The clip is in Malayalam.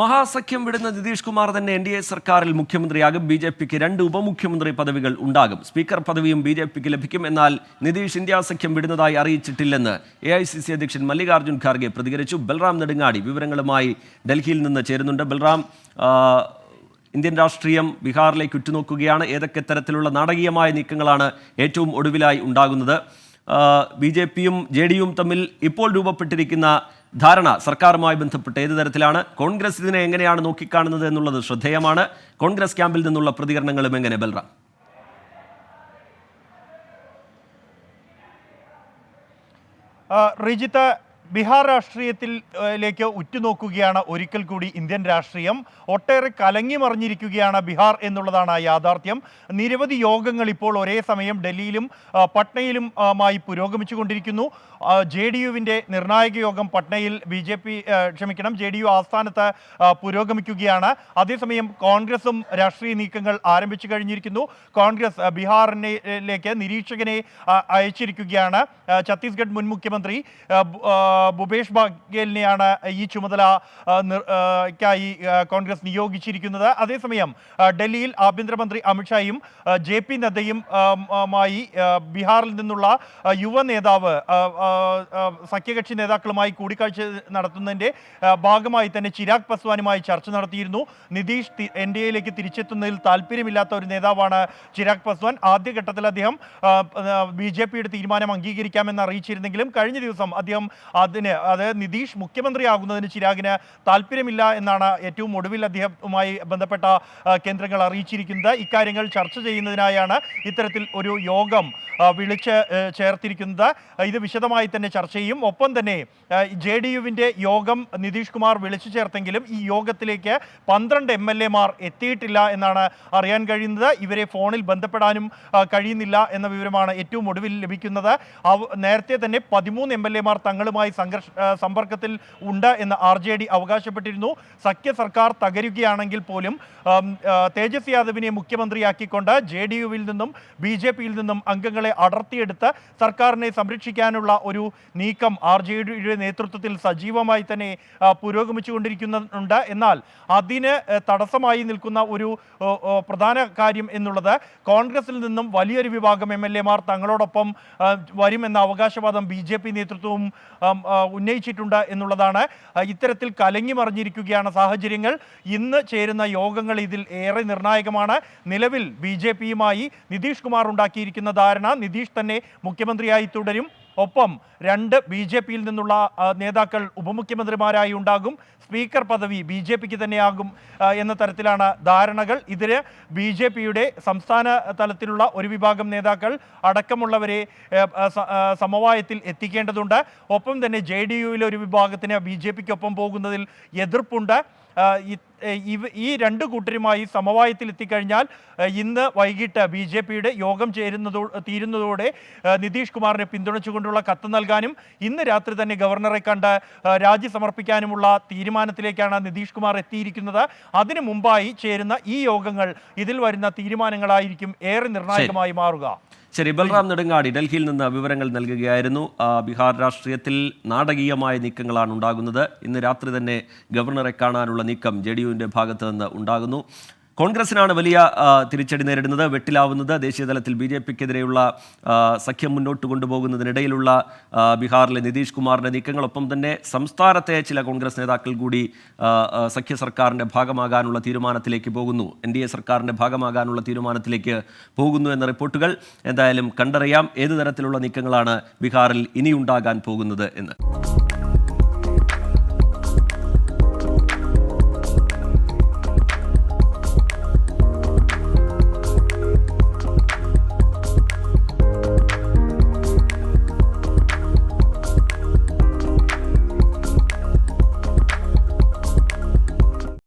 മഹാസഖ്യം വിടുന്ന നിതീഷ് കുമാർ തന്നെ എൻ ഡി എ സർക്കാരിൽ മുഖ്യമന്ത്രിയാകും. ബി ജെ പിക്ക് രണ്ട് ഉപമുഖ്യമന്ത്രി പദവികൾ ഉണ്ടാകും. സ്പീക്കർ പദവിയും ബി ജെ പിക്ക് ലഭിക്കും. എന്നാൽ നിതീഷ് ഇന്ത്യ സഖ്യം വിടുന്നതായി അറിയിച്ചിട്ടില്ലെന്ന് എ ഐ സി സി അധ്യക്ഷൻ മല്ലികാർജുൻ ഖാർഗെ പ്രതികരിച്ചു. ബൽറാം നെടുങ്ങാടി വിവരങ്ങളുമായി ഡൽഹിയിൽ നിന്ന് ചേരുന്നുണ്ട്. ബൽറാം ഇന്ത്യൻ രാഷ്ട്രീയം ബീഹാറിലേക്ക് ഉറ്റുനോക്കുകയാണ്. ഏതൊക്കെ തരത്തിലുള്ള നാടകീയമായ നീക്കങ്ങളാണ് ഏറ്റവും ഒടുവിലായി ഉണ്ടാകുന്നത്? ബി ജെ പിയും ജെ ഡിയും തമ്മിൽ ഇപ്പോൾ രൂപപ്പെട്ടിരിക്കുന്ന ധാരണ സർക്കാരുമായി ബന്ധപ്പെട്ട് ഏത് തരത്തിലാണ് കോൺഗ്രസ് ഇതിനെ എങ്ങനെയാണ് നോക്കിക്കാണുന്നത് എന്നുള്ളത് ശ്രദ്ധേയമാണ്. കോൺഗ്രസ് ക്യാമ്പിൽ നിന്നുള്ള പ്രതികരണങ്ങളും എങ്ങനെ ബൽറാം? റിജിത്ത് ബീഹാർ രാഷ്ട്രീയത്തിലേക്ക് ഉറ്റുനോക്കുകയാണ് ഒരിക്കൽ കൂടി ഇന്ത്യൻ രാഷ്ട്രീയം. ഒട്ടേറെ കലങ്ങി മറിഞ്ഞിരിക്കുകയാണ് ബീഹാർ എന്നുള്ളതാണ് യാഥാർത്ഥ്യം. നിരവധി യോഗങ്ങൾ ഇപ്പോൾ ഒരേ സമയം ഡൽഹിയിലും ആ, പട്നയിലും ആയി മായി പുരോഗമിച്ചുകൊണ്ടിരിക്കുന്നു. ജെ ഡി യുവിന്റെ നിർണായക യോഗം പട്നയിൽ ബി ജെ പി ക്ഷമിക്കണം ജെ ഡി യു ആസ്ഥാനത്ത് പുരോഗമിക്കുകയാണ്. അതേസമയം കോൺഗ്രസും രാഷ്ട്രീയ നീക്കങ്ങൾ ആരംഭിച്ചു കഴിഞ്ഞിരിക്കുന്നു. കോൺഗ്രസ് ബീഹാറിനിലേക്ക് നിരീക്ഷകനെ അയച്ചിരിക്കുകയാണ്. ഛത്തീസ്ഗഡ് മുൻ മുഖ്യമന്ത്രി ഭൂപേഷ് ബാഗേലിനെയാണ് ഈ ചുമതല ക്കായി കോൺഗ്രസ് നിയോഗിച്ചിരിക്കുന്നത്. അതേസമയം ഡൽഹിയിൽ ആഭ്യന്തരമന്ത്രി അമിത്ഷായും ജെ പി നദ്ദയും മായി ബീഹാറിൽ നിന്നുള്ള യുവ നേതാവ് സഖ്യകക്ഷി നേതാക്കളുമായി കൂടിക്കാഴ്ച നടത്തുന്നതിന്റെ ഭാഗമായി തന്നെ ചിരാഗ് പസ്വാനുമായി ചർച്ച നടത്തിയിരുന്നു. നിതീഷ് എൻ ഡി എയിലേക്ക് തിരിച്ചെത്തുന്നതിൽ താല്പര്യമില്ലാത്ത ഒരു നേതാവാണ് ചിരാഗ് പസ്വാൻ. ആദ്യഘട്ടത്തിൽ അദ്ദേഹം ബി ജെ പിയുടെ തീരുമാനം അംഗീകരിക്കാമെന്ന് അറിയിച്ചിരുന്നെങ്കിലും കഴിഞ്ഞ ദിവസം അദ്ദേഹം അതിന് അതായത് നിതീഷ് മുഖ്യമന്ത്രിയാകുന്നതിന് ചിരാഗിന് താല്പര്യമില്ല എന്നാണ് ഏറ്റവും ഒടുവിൽ അദ്ദേഹവുമായി ബന്ധപ്പെട്ട കേന്ദ്രങ്ങൾ അറിയിച്ചിരിക്കുന്നത്. ഇക്കാര്യങ്ങൾ ചർച്ച ചെയ്യുന്നതിനായാണ് ഇത്തരത്തിൽ ഒരു യോഗം വിളിച്ച് ചേർത്തിരിക്കുന്നത്. ഇത് വിശദമായി തന്നെ ചർച്ച ചെയ്യും. ഒപ്പം തന്നെ ജെ ഡി യുവിന്റെ യോഗം നിതീഷ് കുമാർ വിളിച്ചു ചേർത്തെങ്കിലും ഈ യോഗത്തിലേക്ക് പന്ത്രണ്ട് എം എൽ എമാർ എത്തിയിട്ടില്ല എന്നാണ് അറിയാൻ കഴിയുന്നത്. ഇവരെ ഫോണിൽ ബന്ധപ്പെടാനും കഴിയുന്നില്ല എന്ന വിവരമാണ് ഏറ്റവും ഒടുവിൽ ലഭിക്കുന്നത്. നേരത്തെ തന്നെ പതിമൂന്ന് എം എൽ എമാർ തങ്ങളുമായി സംഘർഷ സമ്പർക്കത്തിൽ ഉണ്ട് എന്ന് ആർ ജെ ഡി അവകാശപ്പെട്ടിരുന്നു. സഖ്യ സർക്കാർ തകരുകയാണെങ്കിൽ പോലും തേജസ് യാദവിനെ മുഖ്യമന്ത്രിയാക്കിക്കൊണ്ട് ജെ ഡി യുവിൽ നിന്നും ബി ജെ പിയിൽ നിന്നും അംഗങ്ങളെ അടർത്തിയെടുത്ത് സർക്കാരിനെ സംരക്ഷിക്കാനുള്ള ഒരു നീക്കം ആർ ജെ ഡിയുടെ നേതൃത്വത്തിൽ സജീവമായി തന്നെ പുരോഗമിച്ചുകൊണ്ടിരിക്കുന്നുണ്ട്. എന്നാൽ അതിന് തടസ്സമായി നിൽക്കുന്ന ഒരു പ്രധാന കാര്യം എന്നുള്ളത് കോൺഗ്രസിൽ നിന്നും വലിയൊരു വിഭാഗം എം എൽ എമാർ തങ്ങളോടൊപ്പം വരുമെന്ന അവകാശവാദം ബി ജെ പി നേതൃത്വവും ഉന്നയിച്ചിട്ടുണ്ട് എന്നുള്ളതാണ്. ഇത്തരത്തിൽ കലങ്ങി മറിഞ്ഞിരിക്കുകയാണ് സാഹചര്യങ്ങൾ. ഇന്ന് ചേരുന്ന യോഗങ്ങൾ ഇതിൽ ഏറെ നിർണായകമാണ്. നിലവിൽ ബി ജെ പിയുമായി നിതീഷ് കുമാർ ഉണ്ടാക്കിയിരിക്കുന്ന ധാരണ നിതീഷ് തന്നെ മുഖ്യമന്ത്രിയായി തുടരും. ഒപ്പം രണ്ട് ബി ജെ പിയിൽ നിന്നുള്ള നേതാക്കൾ ഉപമുഖ്യമന്ത്രിമാരായി ഉണ്ടാകും. സ്പീക്കർ പദവി ബി ജെ പിക്ക് തന്നെയാകും എന്ന തരത്തിലാണ് ധാരണകൾ. ഇതിന് ബി ജെ പിയുടെ സംസ്ഥാന തലത്തിലുള്ള ഒരു വിഭാഗം നേതാക്കൾ അടക്കമുള്ളവരെ സമവായത്തിൽ എത്തിക്കേണ്ടതുണ്ട്. ഒപ്പം തന്നെ ജെ ഡി യുവിലെ ഒരു വിഭാഗത്തിന് ബി ജെ പിക്കൊപ്പം പോകുന്നതിൽ എതിർപ്പുണ്ട്. ഈ രണ്ട് കൂട്ടരുമായി സമവായത്തിൽ എത്തിക്കഴിഞ്ഞാൽ ഇന്ന് വൈകിട്ട് ബി ജെ പിയുടെ യോഗം ചേരുന്നതോ തീരുന്നതോടെ നിതീഷ് കുമാറിനെ പിന്തുണച്ചുകൊണ്ടുള്ള കത്ത് നൽകാനും ഇന്ന് രാത്രി തന്നെ ഗവർണറെ കണ്ട് രാജി സമർപ്പിക്കാനുമുള്ള തീരുമാനത്തിലേക്കാണ് നിതീഷ് കുമാർ എത്തിയിരിക്കുന്നത്. അതിനു മുമ്പായി ചേരുന്ന ഈ യോഗങ്ങൾ ഇതിൽ വരുന്ന തീരുമാനങ്ങളായിരിക്കും ഏറെ നിർണായകമായി മാറുക. ശരി ബൽറാം നെടുങ്ങാടി ഡൽഹിയിൽ നിന്ന് വിവരങ്ങൾ നൽകുകയായിരുന്നു. ബീഹാർ രാഷ്ട്രീയത്തിൽ നാടകീയമായ നീക്കങ്ങളാണ് ഉണ്ടാകുന്നത് ഇന്ന് രാത്രി തന്നെ ഗവർണറെ കാണാനുള്ള നീക്കം ജെ ഡി യുവിന്റെ ഭാഗത്ത് നിന്ന് ഉണ്ടാകുന്നു. കോൺഗ്രസിനാണ് വലിയ തിരിച്ചടി നേരിടുന്നത് വെട്ടിലാവുന്നത്. ദേശീയതലത്തിൽ ബി ജെ പിക്കെതിരെയുള്ള സഖ്യം മുന്നോട്ട് കൊണ്ടുപോകുന്നതിനിടയിലുള്ള ബീഹാറിലെ നിതീഷ് കുമാറിന്റെ നീക്കങ്ങളൊപ്പം തന്നെ സംസ്ഥാനത്തെ ചില കോൺഗ്രസ് നേതാക്കൾ കൂടി സഖ്യ സർക്കാരിന്റെ ഭാഗമാകാനുള്ള തീരുമാനത്തിലേക്ക് പോകുന്നു. എൻ ഡി എ സർക്കാരിന്റെ ഭാഗമാകാനുള്ള തീരുമാനത്തിലേക്ക് പോകുന്നു എന്ന റിപ്പോർട്ടുകൾ എന്തായാലും കണ്ടറിയാം. ഏത് തരത്തിലുള്ള നീക്കങ്ങളാണ് ബീഹാറിൽ ഇനിയുണ്ടാകാൻ പോകുന്നത് എന്ന്.